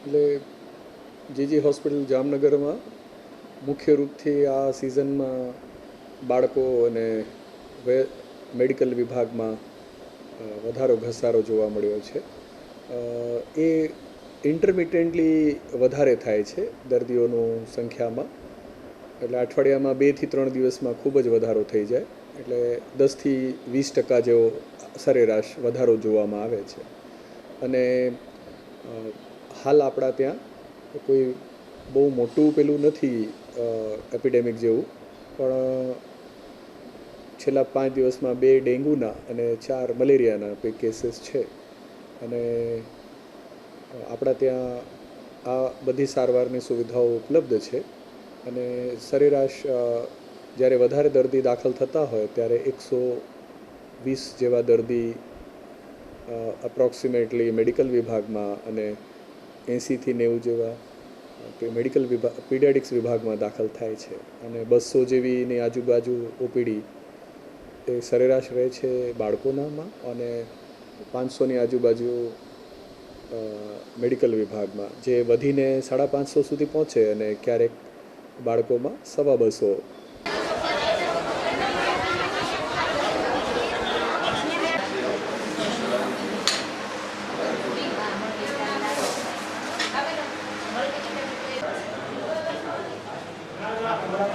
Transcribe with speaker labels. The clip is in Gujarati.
Speaker 1: એટલે જીજી હોસ્પિટલ જામનગરમાં મુખ્ય રૂપથી આ સિઝનમાં બાળકો અને મેડિકલ વિભાગમાં વધારો, ઘસારો જોવા મળ્યો છે. એ ઇન્ટરમિટેન્ટલી વધારે થાય છે દર્દીઓનું સંખ્યામાં. એટલે અઠવાડિયામાં બેથી ત્રણ દિવસમાં ખૂબ જ વધારો થઈ જાય. એટલે દસથી વીસ ટકા જેવો સરેરાશ વધારો જોવામાં આવે છે. અને હાલ આપણા ત્યાં કોઈ બહુ મોટું પેલું નથી એપિડેમિક જેવું. પણ, છેલ્લા પાંચ દિવસમાં બે ડેન્ગ્યુના અને ચાર મલેરિયાના કેસીસ છે. અને, આપણા ત્યાં આ બધી સારવારની સુવિધાઓ ઉપલબ્ધ છે. અને સરેરાશ જ્યારે વધારે દર્દી દાખલ થતા હોય ત્યારે એકસો વીસ જેવા દર્દી અપ્રોક્સિમેટલી મેડિકલ વિભાગમાં અને એંસીથી નેવું જેવા કે મેડિકલ વિભાગ પીડિયાટિક્સ વિભાગમાં દાખલ થાય છે. અને બસો જેવીની આજુબાજુ ઓપીડી, એ સરેરાશ રહે છે બાળકોનામાં અને પાંચસોની આજુબાજુ મેડિકલ વિભાગમાં, જે વધીને સાડા પાંચસો સુધી પહોંચે અને ક્યારેક બાળકોમાં સવા બસો